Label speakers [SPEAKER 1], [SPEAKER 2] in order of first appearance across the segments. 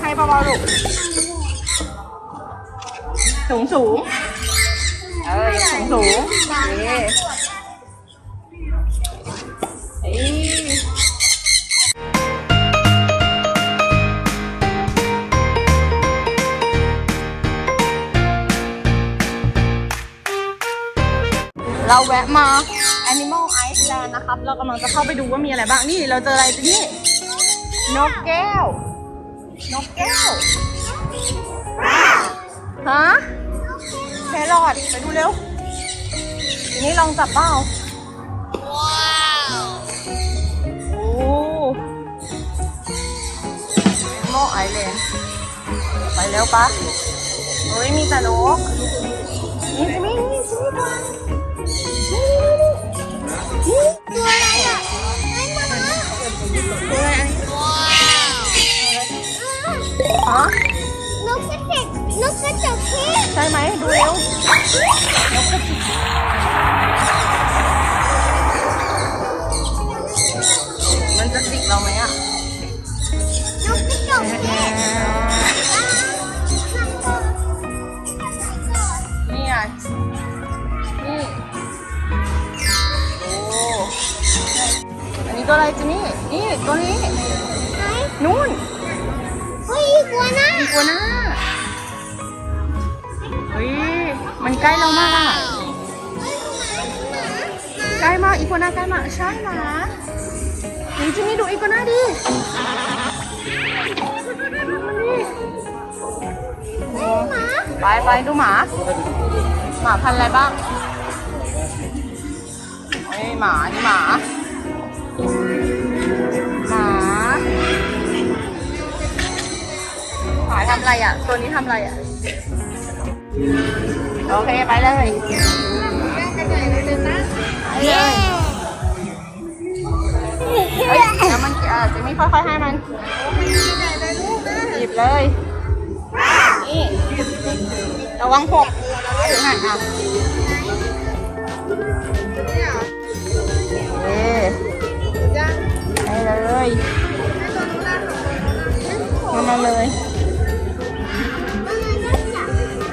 [SPEAKER 1] ให้เบาๆลูกสูงสูงเออสูงสูงเอ้ยเราแวะมา Animal Iceland นะครับ เรากำลังจะเข้าไปดูว่ามีอะไรบ้าง นี่เราเจออะไรที่นี่ นกแก้ว นกแก้วฮะแครอทไปดูเร็วทีนี้ลองจับเปล่าว้าวโอ้โมไอเลนไปแล้วปะเฮ้ยมีแต่นกนี่จิมมี่นี่จิมมี่ก่อนนี่
[SPEAKER 2] มั
[SPEAKER 1] น
[SPEAKER 2] จะจิกเรา
[SPEAKER 1] ไหมอะ
[SPEAKER 2] นกกระจอกเทศ
[SPEAKER 1] นี่ไงนี่ โอ้ อันนี้ตัวอะไรจินี่ นี่ตัวนี้
[SPEAKER 2] ไหน
[SPEAKER 1] นู่น
[SPEAKER 2] เฮ้ยกัวหน้า
[SPEAKER 1] อีกัวน่าเฮ้ย มันใกล้เรามากอะใก ล้มากอีกัวน่าใกล้มากใช่หมานี่จินี่ดูอีกัวน่าดิไปไปดูหมา หมาพันธุ์อะไรบ้างเฮ้ยหมา นี่หมา หมาหมาทำอะไรอะ ตัวนี้ทำอะไรอะ โอเค ไปเลยไป เลยเฮ้ยเดี๋ยวมันเอ่อจะไม่ค่อยๆให้มันหยิบเลย นี่ระวังหกถึงไหนอะเอ๊ให้เลยมันมาเลย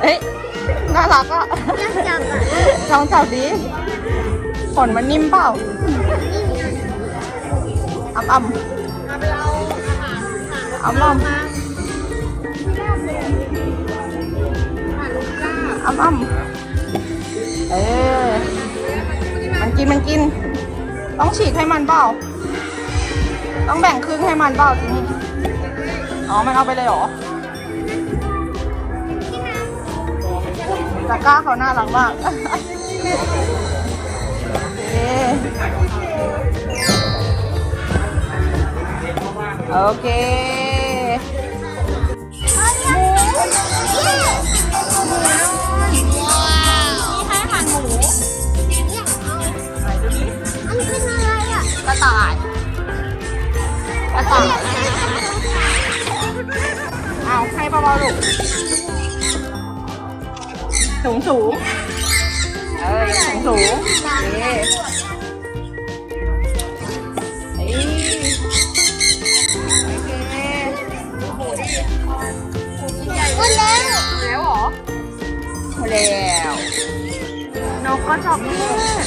[SPEAKER 1] เอ้ยน่ารักอะ
[SPEAKER 2] จับอะ
[SPEAKER 1] ลองจับดิ ขนมันนิ่มเปล่าอ่ำอ่ำอ่ำอ่ำอ่ำอ่ำเออ มันกินมันกิน ต้องฉีกให้มันเปล่า ต้องแบ่งครึ่งให้มันเปล่าทีนี้อ๋อ มันเอาไปเลยเหรอตะกร้าเขาน่ารักมาก โอเคนี่ให้อาหารหมู
[SPEAKER 2] อันเอะไรอะ
[SPEAKER 1] กระต่ายกระต่ายเอาให้เบาๆลูกสูงสูง เออสูงสูงโอเคเอ้ยโอเคดูหมูดิหมูชิ้นใหญ่
[SPEAKER 2] หมดแล้ว
[SPEAKER 1] แล้วเหรอหมดแล้วนกกระจอกเทศ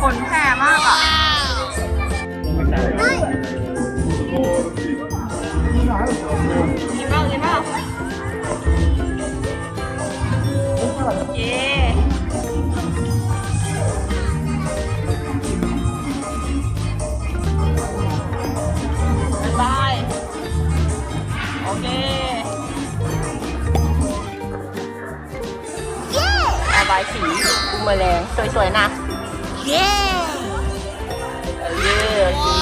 [SPEAKER 1] ขนแผ่มากอะ สวยๆนะ
[SPEAKER 2] เย้
[SPEAKER 1] เออสี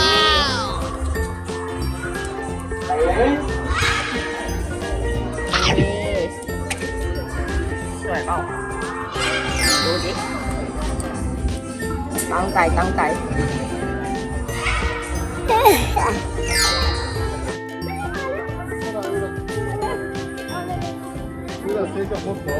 [SPEAKER 1] สวยเปล่าดูดิ ตั้งใจตั้งใจ
[SPEAKER 3] Mira, aceita foto.
[SPEAKER 4] ประ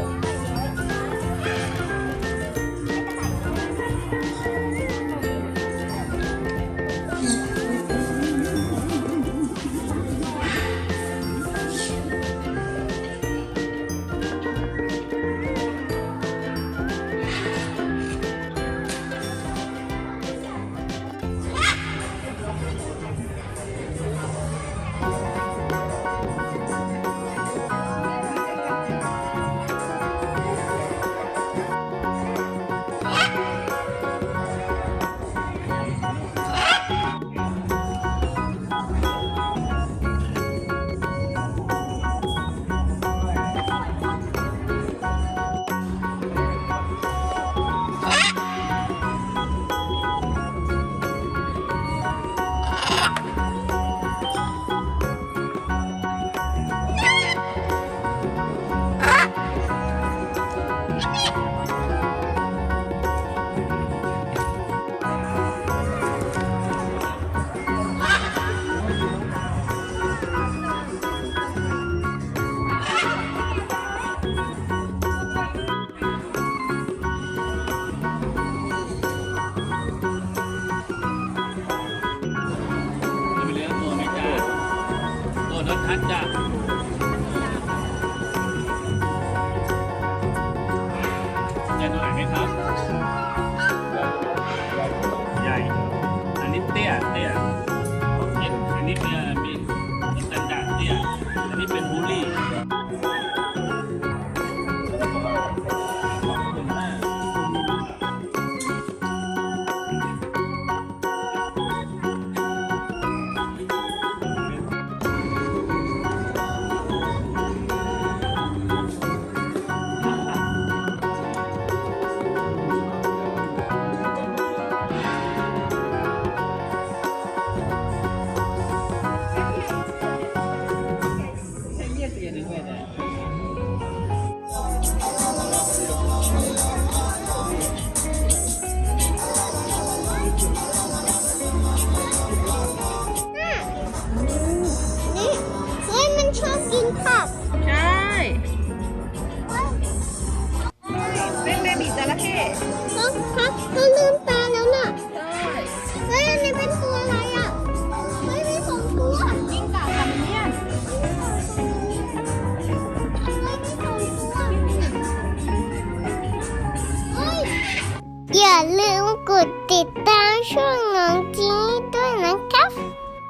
[SPEAKER 4] ทัดจ้ะจะ เขา
[SPEAKER 2] ลืมตาแล้วน่ะเฮ้ยอันนี้เป็นตัวอะไรอะเฮ้ยมีสองตัว
[SPEAKER 1] กิ้งก่าคาเมเนียน
[SPEAKER 2] อย่าลืมกดติดตามช่องน้องจีด้วยนะครับ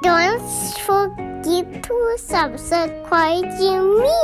[SPEAKER 2] Don't forget to subscribe Jimmy